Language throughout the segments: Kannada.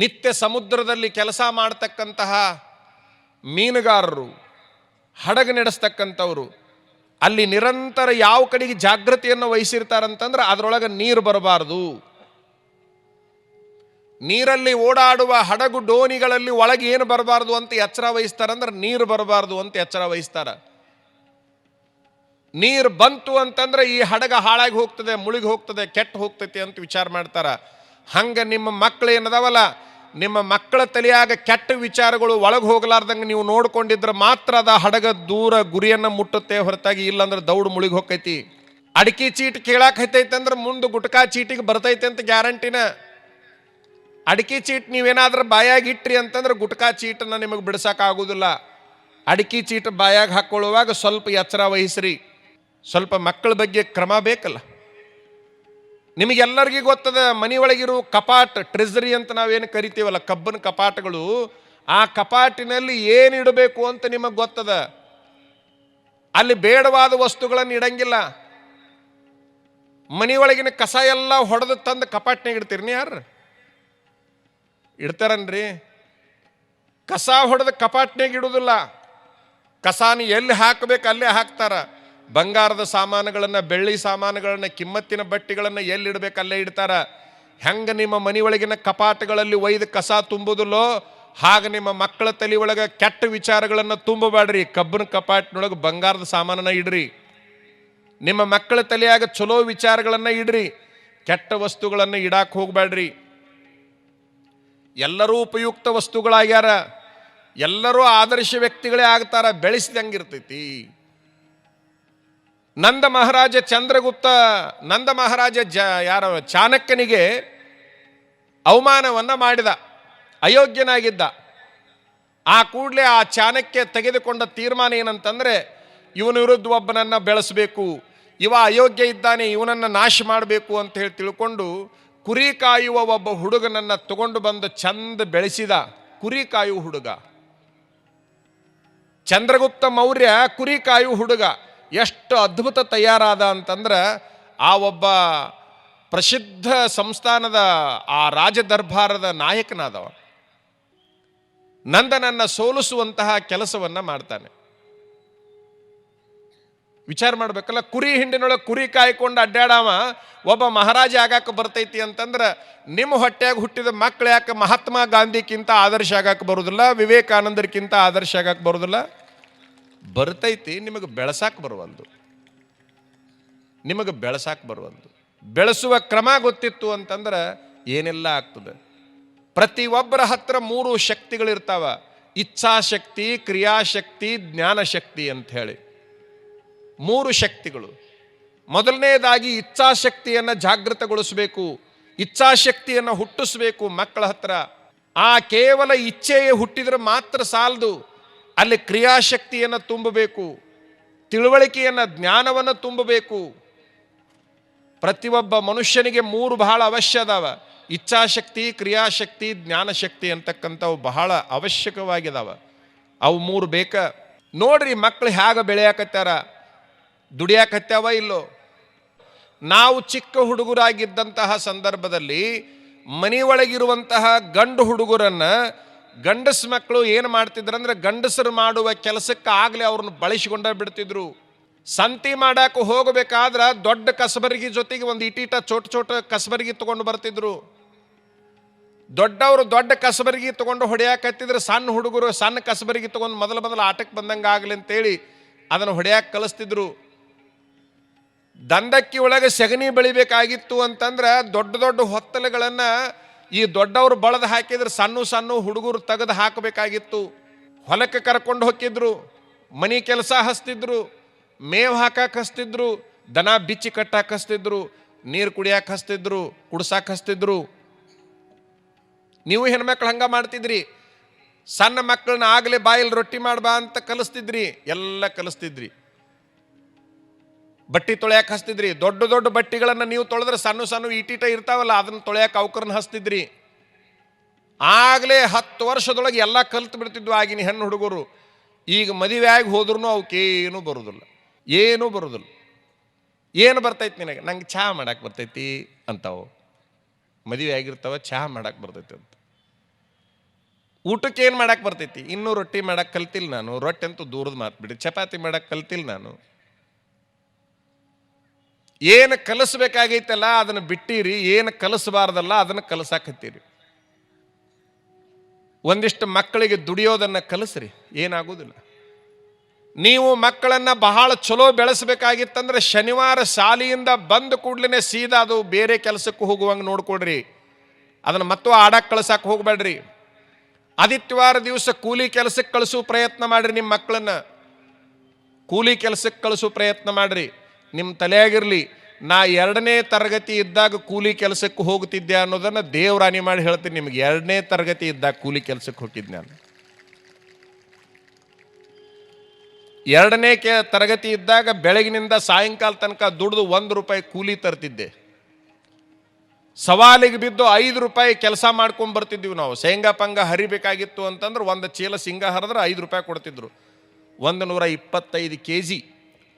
ನಿತ್ಯ ಸಮುದ್ರದಲ್ಲಿ ಕೆಲಸ ಮಾಡ್ತಕ್ಕಂತಹ ಮೀನುಗಾರರು, ಹಡಗು ನಡೆಸ್ತಕ್ಕಂಥವ್ರು, ಅಲ್ಲಿ ನಿರಂತರ ಯಾವ ಕಡೆಗೆ ಜಾಗೃತಿಯನ್ನು ವಹಿಸಿರ್ತಾರಂತಂದ್ರೆ ಅದರೊಳಗೆ ನೀರು ಬರಬಾರ್ದು. ನೀರಲ್ಲಿ ಓಡಾಡುವ ಹಡಗು ಡೋನಿಗಳಲ್ಲಿ ಒಳಗೆ ಏನು ಬರಬಾರ್ದು ಅಂತ ಎಚ್ಚರ ವಹಿಸ್ತಾರಂದ್ರೆ ನೀರು ಬರಬಾರ್ದು ಅಂತ ಎಚ್ಚರ ವಹಿಸ್ತಾರ. ನೀರು ಬಂತು ಅಂತಂದ್ರೆ ಈ ಹಡಗ ಹಾಳಾಗಿ ಹೋಗ್ತದೆ, ಮುಳುಗಿ ಹೋಗ್ತದೆ, ಕೆಟ್ಟು ಹೋಗ್ತೈತಿ ಅಂತ ವಿಚಾರ ಮಾಡ್ತಾರ. ಹಂಗ ನಿಮ್ಮ ಮಕ್ಕಳು ಏನದಾವಲ್ಲ, ನಿಮ್ಮ ಮಕ್ಕಳ ತಲೆಯಾಗ ಕೆಟ್ಟ ವಿಚಾರಗಳು ಒಳಗೆ ಹೋಗಲಾರ್ದಂಗೆ ನೀವು ನೋಡ್ಕೊಂಡಿದ್ರೆ ಮಾತ್ರ ಅದ ಹಡಗ ದೂರ ಗುರಿಯನ್ನು ಮುಟ್ಟುತ್ತೆ ಹೊರತಾಗಿ ಇಲ್ಲಂದ್ರೆ ದೌಡ್ ಮುಳುಗಿ ಹೋಗ್ತೈತಿ. ಅಡಿಕೆ ಚೀಟ್ ಕೇಳಾಕ್ ಹೈತೈತೆ ಅಂದ್ರೆ ಮುಂದೆ ಗುಟ್ಕಾ ಚೀಟಿಗೆ ಬರ್ತೈತೆ ಅಂತ ಗ್ಯಾರಂಟಿನ. ಅಡಿಕೆ ಚೀಟ್ ನೀವೇನಾದ್ರೂ ಬಾಯಾಗ ಇಟ್ರಿ ಅಂತಂದ್ರೆ ಗುಟ್ಕಾ ಚೀಟನ್ನ ನಿಮಗೆ ಬಿಡ್ಸಕ್ ಆಗುದಿಲ್ಲ. ಅಡಿಕೆ ಚೀಟ್ ಬಾಯಾಗ ಹಾಕೊಳ್ಳುವಾಗ ಸ್ವಲ್ಪ ಎಚ್ಚರ ವಹಿಸ್ರಿ. ಸ್ವಲ್ಪ ಮಕ್ಕಳ ಬಗ್ಗೆ ಕ್ರಮ ಬೇಕಲ್ಲ. ನಿಮಗೆಲ್ಲರಿಗೂ ಗೊತ್ತದ ಮನೆ ಒಳಗಿರೋ ಕಪಾಟ್ ಟ್ರೆಸರಿ ಅಂತ ನಾವೇನು ಕರಿತೀವಲ್ಲ, ಕಬ್ಬನ ಕಪಾಟಗಳು, ಆ ಕಪಾಟಿನಲ್ಲಿ ಏನು ಇಡಬೇಕು ಅಂತ ನಿಮಗೆ ಗೊತ್ತದ? ಅಲ್ಲಿ ಬೇಡವಾದ ವಸ್ತುಗಳನ್ನು ಇಡಂಗಿಲ್ಲ. ಮನೆಯೊಳಗಿನ ಕಸ ಎಲ್ಲ ಹೊಡೆದು ತಂದು ಕಪಾಟ್ನಾಗ ಇಡ್ತೀರಿ ಯಾರು ಇಡ್ತಾರನ್ರಿ? ಕಸ ಹೊಡೆದು ಕಪಾಟ್ನಾಗ ಇಡುವುದಿಲ್ಲ ಕಸಾನ ಎಲ್ಲಿ ಹಾಕಬೇಕು, ಅಲ್ಲೇ ಹಾಕ್ತಾರ. ಬಂಗಾರದ ಸಾಮಾನುಗಳನ್ನು, ಬೆಳ್ಳಿ ಸಾಮಾನುಗಳನ್ನು, ಕಿಮ್ಮತ್ತಿನ ಬಟ್ಟೆಗಳನ್ನು ಎಲ್ಲಿ ಇಡಬೇಕು ಅಲ್ಲೇ ಇಡ್ತಾರ. ಹೆಂಗೆ ನಿಮ್ಮ ಮನೆಯೊಳಗಿನ ಕಪಾಟಗಳಲ್ಲಿ ಒಯ್ದು ಕಸ ತುಂಬುದಿಲ್ಲೋ, ಹಾಗೆ ನಿಮ್ಮ ಮಕ್ಕಳ ತಲೆ ಒಳಗೆ ಕೆಟ್ಟ ವಿಚಾರಗಳನ್ನು ತುಂಬಬೇಡ್ರಿ. ಕಬ್ಬನ ಕಪಾಟಿನೊಳಗೆ ಬಂಗಾರದ ಸಾಮಾನನ್ನು ಇಡ್ರಿ. ನಿಮ್ಮ ಮಕ್ಕಳ ತಲೆಯಾಗ ಚಲೋ ವಿಚಾರಗಳನ್ನು ಇಡ್ರಿ. ಕೆಟ್ಟ ವಸ್ತುಗಳನ್ನು ಇಡಾಕ್ ಹೋಗಬೇಡ್ರಿ. ಎಲ್ಲರೂ ಉಪಯುಕ್ತ ವಸ್ತುಗಳಾಗ್ಯಾರ. ಎಲ್ಲರೂ ಆದರ್ಶ ವ್ಯಕ್ತಿಗಳೇ ಆಗ್ತಾರ. ಬೆಳೆಸಿದಂಗಿರ್ತೈತಿ. ನಂದ ಮಹಾರಾಜ ಚಂದ್ರಗುಪ್ತ, ನಂದ ಮಹಾರಾಜ ಜ, ಯಾರ, ಚಾಣಕ್ಯನಿಗೆ ಅವಮಾನವನ್ನು ಮಾಡಿದ, ಅಯೋಗ್ಯನಾಗಿದ್ದ. ಆ ಕೂಡಲೇ ಆ ಚಾಣಕ್ಯ ತೆಗೆದುಕೊಂಡ ತೀರ್ಮಾನ ಏನಂತಂದರೆ, ಇವನ ವಿರುದ್ಧ ಒಬ್ಬನನ್ನು ಬೆಳೆಸಬೇಕು, ಇವ ಅಯೋಗ್ಯ ಇದ್ದಾನೆ, ಇವನನ್ನು ನಾಶ ಮಾಡಬೇಕು ಅಂತ ಹೇಳಿ ತಿಳ್ಕೊಂಡು ಕುರಿ ಕಾಯುವ ಒಬ್ಬ ಹುಡುಗನನ್ನು ತಗೊಂಡು ಬಂದು ಚಂದ ಬೆಳೆಸಿದ ಕುರಿ ಕಾಯುವ ಹುಡುಗ. ಚಂದ್ರಗುಪ್ತ ಮೌರ್ಯ ಕುರಿ ಕಾಯುವ ಹುಡುಗ. ಎಷ್ಟು ಅದ್ಭುತ ತಯಾರಾದ ಅಂತಂದ್ರೆ ಆ ಒಬ್ಬ ಪ್ರಸಿದ್ಧ ಸಂಸ್ಥಾನದ ಆ ರಾಜ ದರ್ಬಾರದ ನಾಯಕನಾದವ ನಂದನನ್ನ ಸೋಲಿಸುವಂತಹ ಕೆಲಸವನ್ನ ಮಾಡ್ತಾನೆ. ವಿಚಾರ ಮಾಡ್ಬೇಕಲ್ಲ, ಕುರಿ ಹಿಂಡಿನೊಳಗೆ ಕುರಿ ಕಾಯ್ಕೊಂಡು ಅಡ್ಡಾಡವ, ಒಬ್ಬ ಮಹಾರಾಜ ಆಗಾಕ ಬರ್ತೈತಿ ಅಂತಂದ್ರೆ, ನಿಮ್ಮ ಹೊಟ್ಟೆಯಾಗ ಹುಟ್ಟಿದ ಮಕ್ಕಳು ಯಾಕೆ ಮಹಾತ್ಮ ಗಾಂಧಿಗಿಂತ ಆದರ್ಶ ಆಗಕ್ಕೆ ಬರೋದಿಲ್ಲ, ವಿವೇಕಾನಂದರಿಗಿಂತ ಆದರ್ಶ ಆಗಕ್ಕೆ ಬರೋದಿಲ್ಲ? ಬರ್ತೈತಿ, ನಿಮಗೆ ಬೆಳೆಸಾಕ್ ಬರುವಲ್ದು ನಿಮಗೆ ಬೆಳೆಸಾಕ್ ಬರುವಲ್ದು ಬೆಳೆಸುವ ಕ್ರಮ ಗೊತ್ತಿತ್ತು ಅಂತಂದ್ರೆ ಏನೆಲ್ಲ ಆಗ್ತದೆ? ಪ್ರತಿಯೊಬ್ಬರ ಹತ್ರ ಮೂರು ಶಕ್ತಿಗಳಿರ್ತಾವ. ಇಚ್ಛಾಶಕ್ತಿ, ಕ್ರಿಯಾಶಕ್ತಿ ಅಂತ ಹೇಳಿ. ಮೂರು ಶಕ್ತಿಗಳು. ಮೊದಲನೇದಾಗಿ ಇಚ್ಛಾಶಕ್ತಿಯನ್ನು ಜಾಗೃತಗೊಳಿಸಬೇಕು, ಇಚ್ಛಾಶಕ್ತಿಯನ್ನು ಹುಟ್ಟಿಸಬೇಕು ಮಕ್ಕಳ ಹತ್ರ. ಆ ಕೇವಲ ಇಚ್ಛೆಯೇ ಹುಟ್ಟಿದ್ರೆ ಮಾತ್ರ ಸಾಲದು. ಅಲ್ಲಿ ಕ್ರಿಯಾಶಕ್ತಿಯನ್ನು ತುಂಬಬೇಕು, ತಿಳುವಳಿಕೆಯನ್ನು, ಜ್ಞಾನವನ್ನು ತುಂಬಬೇಕು. ಪ್ರತಿಯೊಬ್ಬ ಮನುಷ್ಯನಿಗೆ ಮೂರು ಬಹಳ ಅವಶ್ಯ ಅದಾವ. ಇಚ್ಛಾಶಕ್ತಿ, ಕ್ರಿಯಾಶಕ್ತಿ, ಜ್ಞಾನಶಕ್ತಿ ಅಂತಕ್ಕಂಥವು ಬಹಳ ಅವಶ್ಯಕವಾಗಿದಾವ. ಅವು ಮೂರು ಬೇಕ. ನೋಡ್ರಿ ಮಕ್ಕಳು ಹೇಗೆ ಬೆಳೆಯಾಕತ್ತಾರ ದುಡಿಯಾಕತ್ಯಾವ ಇಲ್ಲೋ? ನಾವು ಚಿಕ್ಕ ಹುಡುಗರಾಗಿದ್ದಂತಹ ಸಂದರ್ಭದಲ್ಲಿ ಮನೆಯೊಳಗಿರುವಂತಹ ಗಂಡು ಹುಡುಗರನ್ನ ಗಂಡಸ ಮಕ್ಕಳು ಏನು ಮಾಡ್ತಿದ್ರಂದ್ರೆ ಗಂಡಸರು ಮಾಡುವ ಕೆಲಸಕ್ಕೆ ಆಗಲೇ ಅವ್ರನ್ನ ಬಳಸಿಕೊಂಡ ಬಿಡ್ತಿದ್ರು. ಸಂತಿ ಮಾಡಕ್ಕೆ ಹೋಗಬೇಕಾದ್ರೆ ದೊಡ್ಡ ಕಸಬರಿಗೆ ಜೊತೆಗೆ ಒಂದು ಇಟೀಟ ಚೋಟ ಚೋಟ ಕಸಬರಿಗೆ ತೊಗೊಂಡು ಬರ್ತಿದ್ರು. ದೊಡ್ಡವರು ದೊಡ್ಡ ಕಸಬರಿಗೆ ತೊಗೊಂಡು ಹೊಡೆಯಕತ್ತಿದ್ರೆ ಸಣ್ಣ ಹುಡುಗರು ಸಣ್ಣ ಕಸಬರಿಗೆ ತೊಗೊಂಡು ಮೊದಲು ಮೊದಲು ಆಟಕ್ಕೆ ಬಂದಂಗೆ ಆಗಲಿ ಅಂತೇಳಿ ಅದನ್ನು ಹೊಡೆಯಕ್ಕೆ ಕಲಿಸ್ತಿದ್ರು. ದಂಡಕ್ಕಿ ಒಳಗೆ ಸಗಣಿ ಬೆಳಿಬೇಕಾಗಿತ್ತು ಅಂತಂದ್ರೆ ದೊಡ್ಡ ದೊಡ್ಡ ಹೊತ್ತಲುಗಳನ್ನು ಈ ದೊಡ್ಡವರು ಬಳದು ಹಾಕಿದ್ರೆ ಸಣ್ಣ ಸಣ್ಣ ಹುಡುಗರು ತೆಗೆದು ಹಾಕಬೇಕಾಗಿತ್ತು. ಹೊಲಕ್ಕೆ ಕರ್ಕೊಂಡು ಹೋಗಿದ್ರು ಮನೆ ಕೆಲಸ ಹಸ್ತಿದ್ರು ಮೇವು ಹಾಕಕ್ಕೆ ಹಸ್ತಿದ್ರು ದನ ಬಿಚ್ಚಿ ಕಟ್ಟಕ್ಕೆ ಹಸ್ತಿದ್ರು ನೀರು ಕುಡಿಯಕ್ಕೆ ಹಸ್ತಿದ್ರು ಕುಡ್ಸಕ್ಕೆ ಹಸ್ತಿದ್ರು ನೀವು ಹೆಣ್ಮಕ್ಳು ಹಂಗ ಮಾಡ್ತಿದ್ರಿ, ಸಣ್ಣ ಮಕ್ಕಳನ್ನ ಆಗಲೇ ಬಾಯಲ್ಲಿ ರೊಟ್ಟಿ ಮಾಡ್ಬಾ ಅಂತ ಕಲಿಸ್ತಿದ್ರಿ, ಎಲ್ಲ ಕಲಿಸ್ತಿದ್ರಿ. ಬಟ್ಟಿ ತೊಳೆಯಕ್ಕೆ ಹಸ್ತಿದ್ರಿ ದೊಡ್ಡ ದೊಡ್ಡ ಬಟ್ಟಿಗಳನ್ನು ನೀವು ತೊಳೆದ್ರೆ ಸಣ್ಣ ಸಣ್ಣ ಈಟೀಟ ಇರ್ತಾವಲ್ಲ, ಅದನ್ನು ತೊಳೆಯಕ್ಕೆ ಅವಕರನ್ನ ಹಸ್ತಿದ್ರಿ ಆಗಲೇ ಹತ್ತು ವರ್ಷದೊಳಗೆ ಎಲ್ಲ ಕಲ್ತು ಬಿಡ್ತಿದ್ವು ಆಗಿನ ಹೆಣ್ಣು ಹುಡುಗರು. ಈಗ ಮದುವೆಯಾಗಿ ಹೋದ್ರೂ ಅವಕ್ಕೇನೂ ಬರೋದಿಲ್ಲ. ಏನೂ ಬರೋದಿಲ್ಲ. ಏನು ಬರ್ತೈತಿ ನಿನಗೆ? ನಂಗೆ ಚಹಾ ಮಾಡಕ್ಕೆ ಬರ್ತೈತಿ ಅಂತಾವು. ಮದುವೆ ಆಗಿರ್ತಾವ ಚಹಾ ಮಾಡಕ್ಕೆ ಬರ್ತೈತಿ ಅಂತ. ಊಟಕ್ಕೆ ಏನು ಮಾಡಕ್ಕೆ ಬರ್ತೈತಿ? ಇನ್ನೂ ರೊಟ್ಟಿ ಮಾಡಕ್ಕೆ ಕಲ್ತಿಲ್ಲ ನಾನು. ರೊಟ್ಟಿ ಅಂತೂ ದೂರದ ಮಾತು ಬಿಡಿ. ಚಪಾತಿ ಮಾಡಕ್ಕೆ ಕಲ್ತಿಲ್ಲ ನಾನು. ಏನು ಕಲಿಸ್ಬೇಕಾಗೈತಲ್ಲ, ಅದನ್ನು ಬಿಟ್ಟಿರಿ, ಏನು ಕಲಿಸಬಾರ್ದಲ್ಲ, ಅದನ್ನು ಕಲಿಸಾಕತ್ತೀರಿ. ಒಂದಿಷ್ಟು ಮಕ್ಕಳಿಗೆ ದುಡಿಯೋದನ್ನು ಕಲಿಸ್ರಿ, ಏನಾಗೋದಿಲ್ಲ. ನೀವು ಮಕ್ಕಳನ್ನು ಬಹಳ ಚಲೋ ಬೆಳೆಸಬೇಕಾಗಿತ್ತಂದ್ರೆ ಶನಿವಾರ ಶಾಲೆಯಿಂದ ಬಂದ ಕೂಡ್ಲೇ ಸೀದಾ ಅದು ಬೇರೆ ಕೆಲಸಕ್ಕೆ ಹೋಗುವಂಗೆ ನೋಡ್ಕೊಡ್ರಿ ಅದನ್ನು ಮತ್ತೂ ಆಡಕ್ಕೆ ಕಳ್ಸಕ್ಕೆ ಹೋಗಬೇಡ್ರಿ ಆದಿತ್ಯವಾರ ದಿವಸ ಕೂಲಿ ಕೆಲಸಕ್ಕೆ ಕಳಿಸೋ ಪ್ರಯತ್ನ ಮಾಡ್ರಿ ನಿಮ್ಮ ಮಕ್ಕಳನ್ನ. ಕೂಲಿ ಕೆಲಸಕ್ಕೆ ಕಳಿಸೋ ಪ್ರಯತ್ನ ಮಾಡ್ರಿ. ನಿಮ್ಮ ತಲೆಯಾಗಿರಲಿ, ನಾ ಎರಡನೇ ತರಗತಿ ಇದ್ದಾಗ ಕೂಲಿ ಕೆಲಸಕ್ಕೆ ಹೋಗ್ತಿದ್ದೆ ಅನ್ನೋದನ್ನು ದೇವ್ರಾನಿ ಮಾಡಿ ಹೇಳ್ತೀನಿ. ನಿಮಗೆ ಎರಡನೇ ತರಗತಿ ಇದ್ದಾಗ ಕೂಲಿ ಕೆಲಸಕ್ಕೆ ಹೋಗಿದ್ದೆ ನಾನು. ಎರಡನೇ ಕೆ ತರಗತಿ ಇದ್ದಾಗ ಬೆಳಗಿನಿಂದ ಸಾಯಂಕಾಲ ತನಕ ದುಡಿದು ಒಂದು ರೂಪಾಯಿ ಕೂಲಿ ತರ್ತಿದ್ದೆ. ಸವಾಲಿಗೆ ಬಿದ್ದು ಐದು ರೂಪಾಯಿ ಕೆಲಸ ಮಾಡ್ಕೊಂಡು ಬರ್ತಿದ್ವಿ ನಾವು. ಶೇಂಗಾ ಪಂಗ ಹರಿಬೇಕಾಗಿತ್ತು ಅಂತಂದ್ರೆ ಒಂದು ಚೀಲ ಸಿಂಗ ಹರಿದ್ರೆ ಐದು ರೂಪಾಯಿ ಕೊಡ್ತಿದ್ರು. ಒಂದು ನೂರ ಇಪ್ಪತ್ತೈದು ಕೆ ಜಿ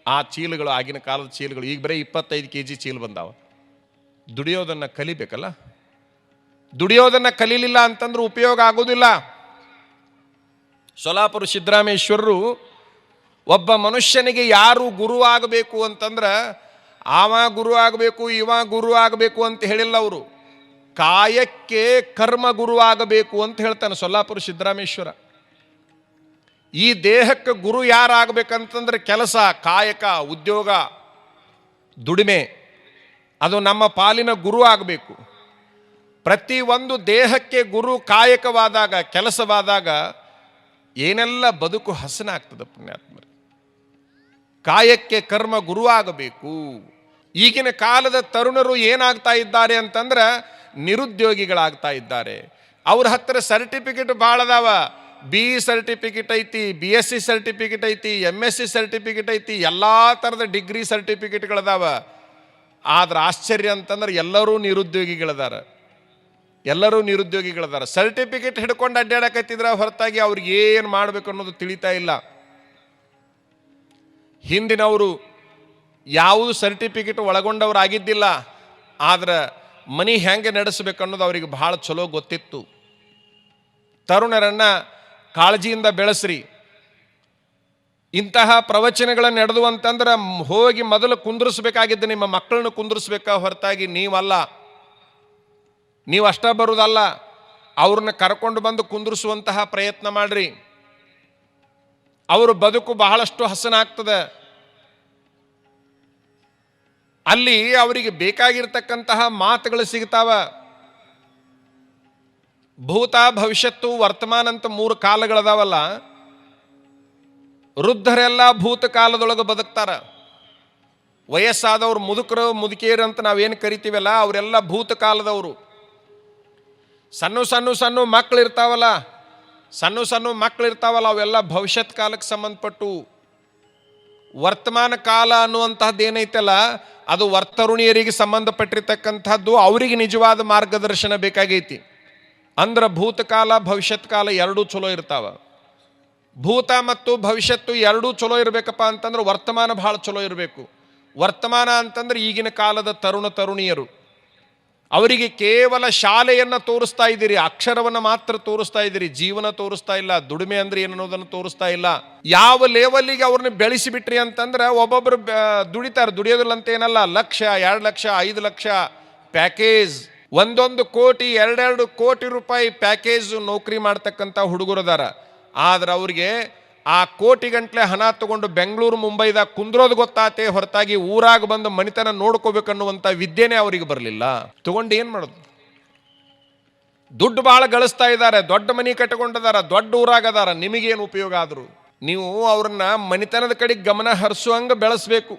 ಆ ಚೀಲಗಳು ಆಗಿನ ಕಾಲದ ಚೀಲಗಳು, ಈಗ ಬರೀ ಇಪ್ಪತ್ತೈದು ಕೆ ಜಿ ಚೀಲ ಬಂದಾವ. ದುಡಿಯೋದನ್ನು ಕಲಿಬೇಕಲ್ಲ? ದುಡಿಯೋದನ್ನು ಕಲೀಲಿಲ್ಲ ಅಂತಂದ್ರೆ ಉಪಯೋಗ ಆಗೋದಿಲ್ಲ. ಸೊಲಾಪುರ ಸಿದ್ದರಾಮೇಶ್ವರರು ಒಬ್ಬ ಮನುಷ್ಯನಿಗೆ ಯಾರು ಗುರು ಆಗಬೇಕು ಅಂತಂದ್ರೆ, ಆವ ಗುರು ಆಗಬೇಕು, ಇವ ಗುರು ಆಗಬೇಕು ಅಂತ ಹೇಳಿಲ್ಲ ಅವರು. ಕಾಯಕ್ಕೆ ಕರ್ಮ ಗುರು ಆಗಬೇಕು ಅಂತ ಹೇಳ್ತಾನೆ ಸೊಲ್ಲಾಪುರ ಸಿದ್ದರಾಮೇಶ್ವರ. ಈ ದೇಹಕ್ಕೆ ಗುರು ಯಾರಾಗಬೇಕಂತಂದ್ರೆ ಕೆಲಸ, ಕಾಯಕ, ಉದ್ಯೋಗ, ದುಡಿಮೆ, ಅದು ನಮ್ಮ ಪಾಲಿನ ಗುರು ಆಗಬೇಕು. ಪ್ರತಿ ಒಂದು ದೇಹಕ್ಕೆ ಗುರು ಕಾಯಕವಾದಾಗ, ಕೆಲಸವಾದಾಗ ಏನೆಲ್ಲ ಬದುಕು ಹಸನಾಗ್ತದೆ ಪುಣ್ಯಾತ್ಮರು ಕಾಯಕ್ಕೆ ಕರ್ಮ ಗುರು ಆಗಬೇಕು. ಈಗಿನ ಕಾಲದ ತರುಣರು ಏನಾಗ್ತಾ ಇದ್ದಾರೆ ಅಂತಂದ್ರೆ ನಿರುದ್ಯೋಗಿಗಳಾಗ್ತಾ ಇದ್ದಾರೆ. ಅವ್ರ ಹತ್ರ ಸರ್ಟಿಫಿಕೇಟ್ ಭಾಳ ಅದಾವ ಬಿ ಸರ್ಟಿಫಿಕೇಟ್ ಐತಿ ಬಿ ಎಸ್ ಸಿ ಸರ್ಟಿಫಿಕೇಟ್ ಐತಿ ಎಂ ಎಸ್ ಸಿ ಸರ್ಟಿಫಿಕೇಟ್ ಐತಿ, ಎಲ್ಲ ಥರದ ಡಿಗ್ರಿ ಸರ್ಟಿಫಿಕೇಟ್ಗಳದಾವ ಆದ್ರೆ ಆಶ್ಚರ್ಯ ಅಂತಂದ್ರೆ ಎಲ್ಲರೂ ನಿರುದ್ಯೋಗಿಗಳದಾರ. ಎಲ್ಲರೂ ನಿರುದ್ಯೋಗಿಗಳದಾರ. ಸರ್ಟಿಫಿಕೇಟ್ ಹಿಡ್ಕೊಂಡು ಅಡ್ಡಾಡಕತ್ತಿದ್ರ ಹೊರತಾಗಿ ಅವ್ರಿಗೆ ಏನು ಮಾಡಬೇಕು ಅನ್ನೋದು ತಿಳಿತಾ ಇಲ್ಲ. ಹಿಂದಿನವರು ಯಾವುದು ಸರ್ಟಿಫಿಕೇಟ್ ಒಳಗೊಂಡವ್ರು ಆಗಿದ್ದಿಲ್ಲ ಆದ್ರೆ ಮನಿ ಹೆಂಗೆ ನಡೆಸಬೇಕು ಅನ್ನೋದು ಅವರಿಗೆ ಭಾಳ ಚಲೋ ಗೊತ್ತಿತ್ತು. ತರುಣರನ್ನ ಕಾಳಜಿಯಿಂದ ಬೆಳೆಸ್ರಿ. ಇಂತಹ ಪ್ರವಚನಗಳನ್ನು ನಡೆದು ಅಂತಂದ್ರೆ ಹೋಗಿ ಮೊದಲು ಕುಂದ್ರಿಸ್ಬೇಕಾಗಿದ್ದು ನಿಮ್ಮ ಮಕ್ಕಳನ್ನು ಕುಂದ್ರಿಸ್ಬೇಕಾ ಹೊರತಾಗಿ ನೀವಲ್ಲ. ನೀವು ಅಷ್ಟೇ ಬರುವುದಲ್ಲ ಅವ್ರನ್ನ ಕರ್ಕೊಂಡು ಬಂದು ಕುಂದ್ರಿಸುವಂತಹ ಪ್ರಯತ್ನ ಮಾಡ್ರಿ. ಅವರು ಬದುಕು ಬಹಳಷ್ಟು ಹಸನಾಗ್ತದೆ. ಅಲ್ಲಿ ಅವರಿಗೆ ಬೇಕಾಗಿರ್ತಕ್ಕಂತಹ ಮಾತುಗಳು ಸಿಗ್ತಾವ. ಭೂತ ಭವಿಷ್ಯತ್ತು ವರ್ತಮಾನ ಅಂತ ಮೂರು ಕಾಲಗಳದಾವಲ್ಲ. ವೃದ್ಧರೆಲ್ಲ ಭೂತ ಕಾಲದೊಳಗೆ ಬದುಕ್ತಾರ. ವಯಸ್ಸಾದವ್ರು ಮುದುಕರು, ಮುದುಕಿಯರು ಅಂತ ನಾವೇನು ಕರಿತೀವಲ್ಲ, ಅವರೆಲ್ಲ ಭೂತ ಕಾಲದವರು. ಸಣ್ಣ ಸಣ್ಣ ಸಣ್ಣ ಮಕ್ಕಳು ಇರ್ತಾವಲ್ಲ ಸಣ್ಣ ಸಣ್ಣ ಮಕ್ಕಳು ಇರ್ತಾವಲ್ಲ ಅವೆಲ್ಲ ಭವಿಷ್ಯತ್ ಕಾಲಕ್ಕೆ ಸಂಬಂಧಪಟ್ಟು. ವರ್ತಮಾನ ಕಾಲ ಅನ್ನುವಂತಹದ್ದು ಏನೈತಲ್ಲ, ಅದು ವರ್ತರುಣಿಯರಿಗೆ ಸಂಬಂಧಪಟ್ಟಿರ್ತಕ್ಕಂಥದ್ದು, ಅವರಿಗೆ ನಿಜವಾದ ಮಾರ್ಗದರ್ಶನ ಬೇಕಾಗೈತಿ. ಅಂದ್ರೆ ಭೂತಕಾಲ ಭವಿಷ್ಯತ್ ಕಾಲ ಎರಡೂ ಚಲೋ ಇರ್ತಾವ. ಭೂತ ಮತ್ತು ಭವಿಷ್ಯತ್ತು ಎರಡೂ ಚಲೋ ಇರಬೇಕಪ್ಪ ಅಂತಂದ್ರೆ ವರ್ತಮಾನ ಭಾಳ ಚಲೋ ಇರಬೇಕು. ವರ್ತಮಾನ ಅಂತಂದ್ರೆ ಈಗಿನ ಕಾಲದ ತರುಣ ತರುಣಿಯರು. ಅವರಿಗೆ ಕೇವಲ ಶಾಲೆಯನ್ನು ತೋರಿಸ್ತಾ ಇದ್ದೀರಿ, ಅಕ್ಷರವನ್ನು ಮಾತ್ರ ತೋರಿಸ್ತಾ ಇದ್ದೀರಿ, ಜೀವನ ತೋರಿಸ್ತಾ ಇಲ್ಲ, ದುಡಿಮೆ ಅಂದ್ರೆ ಏನು ಅನ್ನೋದನ್ನು ತೋರಿಸ್ತಾ ಇಲ್ಲ. ಯಾವ ಲೆವೆಲ್ಲಿಗೆ ಅವ್ರನ್ನ ಬೆಳೆಸಿಬಿಟ್ರಿ ಅಂತಂದ್ರೆ ಒಬ್ಬೊಬ್ಬರು ದುಡಿತಾರೆ ದುಡಿಯೋದಿಲ್ಲ ಅಂತ ಏನಲ್ಲ ಲಕ್ಷ, ಎರಡು ಲಕ್ಷ, ಐದು ಲಕ್ಷ ಪ್ಯಾಕೇಜ್ ಒಂದೊಂದು ಕೋಟಿ, ಎರಡೆರಡು ಕೋಟಿ ರೂಪಾಯಿ ಪ್ಯಾಕೇಜ್ ನೌಕರಿ ಮಾಡ್ತಕ್ಕಂಥ ಹುಡುಗರದಾರ ಆದ್ರೆ ಅವ್ರಿಗೆ ಆ ಕೋಟಿ ಗಂಟ್ಲೆ ಹಣ ತಗೊಂಡು ಬೆಂಗಳೂರು ಮುಂಬೈದಾಗ ಕುಂದ್ರೋದು ಗೊತ್ತಾತೆ ಹೊರತಾಗಿ ಊರಾಗ ಬಂದು ಮನಿತನ ನೋಡ್ಕೋಬೇಕನ್ನುವಂಥ ವಿದ್ಯೆನೇ ಅವರಿಗೆ ಬರಲಿಲ್ಲ. ತಗೊಂಡು ಏನು ಮಾಡೋದು? ದುಡ್ಡು ಭಾಳ ಗಳಿಸ್ತಾ ಇದ್ದಾರೆ, ದೊಡ್ಡ ಮನಿ ಕಟ್ಟಿಕೊಂಡಿದಾರ ದೊಡ್ಡ ಊರಾಗದಾರ ನಿಮಗೇನು ಉಪಯೋಗ ಆದರೂ? ನೀವು ಅವ್ರನ್ನ ಮನಿತನದ ಕಡೆಗೆ ಗಮನ ಹರಿಸುವಂಗೆ ಬೆಳೆಸ್ಬೇಕು.